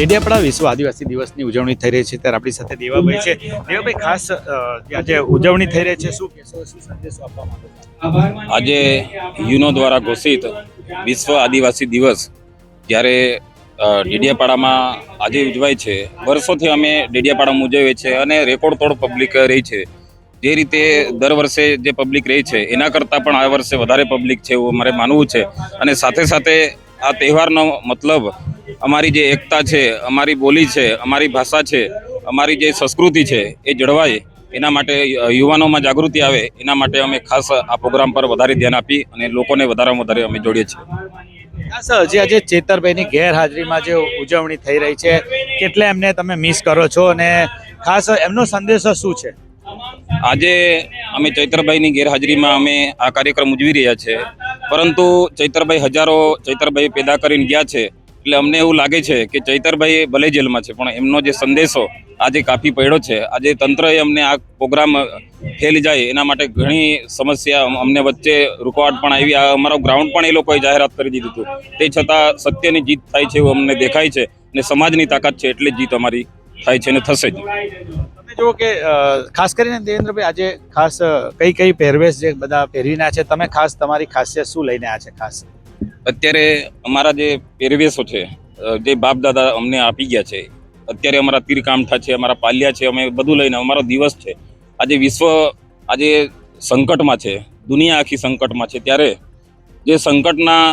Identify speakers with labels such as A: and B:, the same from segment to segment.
A: ડેડિયાપાડા વિશ્વ આદિવાસી દિવસની ઉજવણી થઈ રહી છે, ત્યારે આપણી સાથે દેવાભાઈ છે. દેવાભાઈ, ખાસ આજે ઉજવણી થઈ રહી છે. શું સંદેશો આપવા માંગો
B: આજે યુનો દ્વારા ઘોષિત વિશ્વ આદિવાસી દિવસ જ્યારે ડેડિયાપાડામાં આજે ઉજવાય છે. વર્ષોથી અમે ડેડિયાપાડામાં ઉજવીએ છીએ અને રેકોર્ડ તોડ પબ્લિક રહી છે. જે રીતે દર વર્ષે જે પબ્લિક રહી છે, એના કરતાં પણ આ વર્ષે વધારે પબ્લિક છે એવું મારે માનવું છે. અને સાથે સાથે આ તહેવારનો મતલબ અમારી જે એકતા છે અમારી બોલી છે અમારી ભાષા છે અમારી જે સંસ્કૃતિ છે એ જળવાય. એના માટે યુવાનોમાં જાગૃતિ આવે. એના માટે અમે ખાસ આ પ્રોગ્રામ પર વધારે ધ્યાન આપી અને લોકોને વધારેમાં વધારે અમે જોડીએ છીએ.
A: સર હજી આજે ચેતરભાઈની ગેરહાજરીમાં જે ઉજવણી થઈ રહી છે કેટલે એમને તમે મિસ કરો છો અને ખાસ એમનો સંદેશો શું છે?
B: આજે અમે ચૈતરભાઈની ગેરહાજરીમાં અમે આ કાર્યક્રમ ઉજવી રહ્યા છે. પરંતુ ચૈતરભાઈ હજારો ચૈતરભાઈ પેદા કરીને ગયા છે. એટલે અમને એવું લાગે છે કે ચૈતરભાઈ ભલે જેલમાં છે, પણ એમનો જે સંદેશો આજે કાફી પડ્યો છે, આજે તંત્રએ અમને આ પ્રોગ્રામ ફેલી જાય એના માટે ઘણી સમસ્યા અમને વચ્ચે રૂકાવટ પણ આવી. અમારો ગ્રાઉન્ડ પણ એ લોકોએ જાહેરાત કરી દીધું હતું. તે છતાં સત્યની જીત થાય છે એવું અમને દેખાય છે અને સમાજની તાકાત છે એટલે જીત અમારી થાય છે અને થશે જ.
A: જુઓ કે ખાસ કરીને દેવેન્દ્રભાઈ, આજે ખાસ કઈ કઈ પહેરવેશ જે બધા પહેરીને આ છે, તમે ખાસ તમારી ખાસિયત શું લઈને આ છે ખાસ?
B: અત્યારે અમારા જે પહેરવેશો છે જે બાપ દાદા અમને આપી ગયા છે, અત્યારે અમારા તીરકામઠા છે, અમારા પાલિયા છે, અમે બધું લઈને અમારો દિવસ છે. આજે વિશ્વ આજે સંકટમાં છે, દુનિયા આખી સંકટમાં છે. ત્યારે જે સંકટના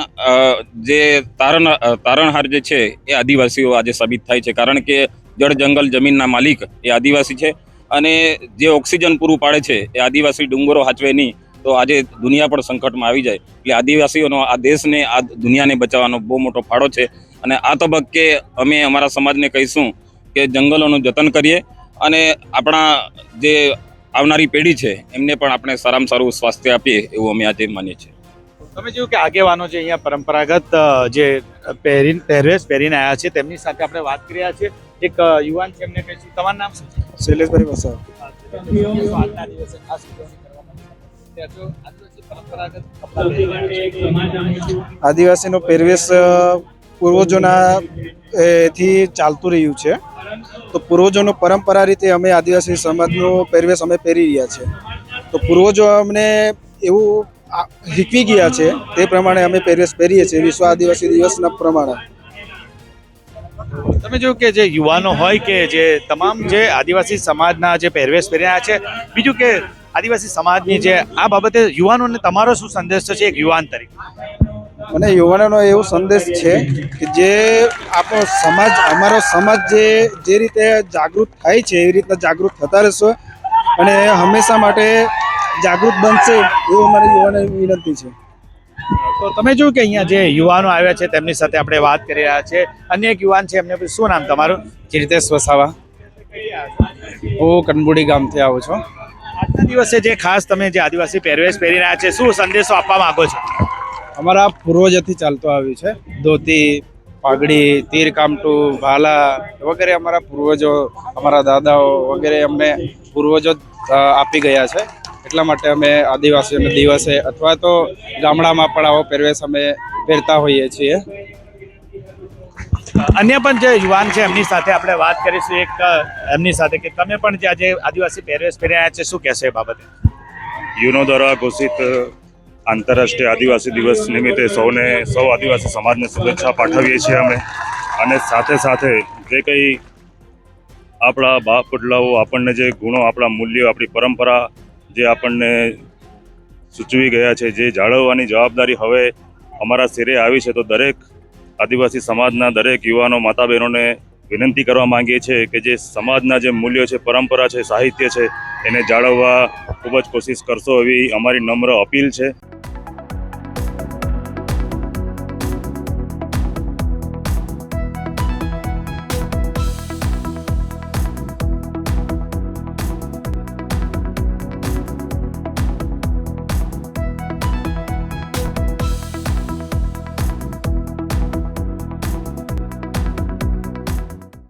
B: જે તારણ તારણહાર જે છે, એ આદિવાસીઓ આજે સાબિત થાય છે. કારણ કે જળ જંગલ જમીનના માલિક એ આદિવાસી છે અને જે ઓક્સિજન પૂરું પાડે છે, એ આદિવાસી ડુંગરો હાચવે નહીં તો આજે દુનિયા પણ સંકટમાં આવી જાય. એટલે આદિવાસીઓનો આ દેશને આ દુનિયાને બચાવવાનો બહુ મોટો ફાળો છે. અને આ તબક્કે અમે અમારા સમાજને કહીશું કે જંગલોનું જતન કરીએ અને આપણા જે આવનારી પેઢી છે એમને પણ આપણે સારામાં સારું સ્વાસ્થ્ય આપીએ એવું અમે આજે માનીએ છીએ.
A: તમે જોયું કે આગેવાનો જે અહીંયા પરંપરાગત જે પહેરી પહેરવેશ પહેરીને આવ્યા છે તેમની સાથે આપણે વાત કરી રહ્યા છીએ. એક યુવાન છે એમને કહીશું. તમારું નામ શું છે?
C: શૈલેષભાઈ વસાવ. આદિવાસીનો પહેરવેશ પૂર્વજોના થી ચાલતું રહ્યું છે. તો પૂર્વજોનો પરંપરા રીતે અમે આદિવાસી સમાજનો પહેરવેશ અમે પહેરી રહ્યા છે. તો પૂર્વજો અમને એવું શીખવી ગયા છે તે પ્રમાણે અમે પહેરવેશ પહેરીએ છીએ વિશ્વ આદિવાસી દિવસના પ્રમાણે.
A: તમે જોયું કે જે યુવાનો હોય કે જે તમામ જે આદિવાસી સમાજના જે પહેરવેશ પહેર્યા છે બીજું કે આદિવાસી સમાજની જે આ બાબતે યુવાનોને તમારો શું સંદેશ છે એક યુવાન તરીકે?
C: અને યુવાનોનો એવો સંદેશ છે કે જે આપણો સમાજ અમારો સમાજ જે જે રીતે જાગૃત થાય છે એવી રીતના જાગૃત થતા રહેશો અને હંમેશા માટે જાગૃત બનશે એવું અમારી યુવાનોને વિનંતી છે.
A: તો તમે જોયું કે અહીંયા જે યુવાનો આવ્યા છે તેમની સાથે આપણે વાત કરી રહ્યા છે અન્ય એક યુવાન છે એમને પછી શું નામ તમારું?
D: કીર્તેશ વસાવા. હું કનબુડી ગામથી આવું છું.
A: આજના દિવસે જે ખાસ તમે જે આદિવાસી પહેરવેશ પહેરી રહ્યા છે, શું સંદેશો આપવા માંગો છો?
D: અમારા પૂર્વજોથી ચાલતો આવ્યું છે. ધોતી, પાઘડી તીર કામટું ભાલા વગેરે અમારા પૂર્વજો, અમારા દાદાઓ વગેરે અમને પૂર્વજો આપી ગયા છે. એટલા માટે અમે આદિવાસીઓના દિવસે અથવા તો ગામડામાં પણ આવો પહેરવેશ અમે પહેરતા હોઈએ છીએ.
A: અન્ય પણ જે યુવાન છે, એમની સાથે આપણે વાત કરીશું. એક એમની સાથે કે તમે પણ જે આજે આદિવાસી પહેરવેશ પહેરી રહ્યા છે, શું કહેશો એ બાબતે?
E: યુનો દ્વારા ઘોષિત આંતરરાષ્ટ્રીય આદિવાસી દિવસ નિમિત્તે સૌને, સૌ આદિવાસી સમાજને શુભેચ્છા પાઠવીએ છીએ અમે. અને સાથે સાથે જે કંઈ આપણા બાપ પુટલાઓ આપણને જે ગુણો, આપણા મૂલ્યો, આપણી પરંપરા જે આપણને સૂચવી ગયા છે, જે જાળવવાની જવાબદારી હવે અમારા સિરે આવી છે, તો દરેક આદિવાસી સમાજના દરેક યુવાનો માતા બહેનોને વિનંતી કરવા માંગીએ છીએ કે જે સમાજના જે મૂલ્યો છે, પરંપરા છે, સાહિત્ય છે, એને જાળવવા ખૂબ જ કોશિશ કરશો એવી અમારી નમ્ર અપીલ છે.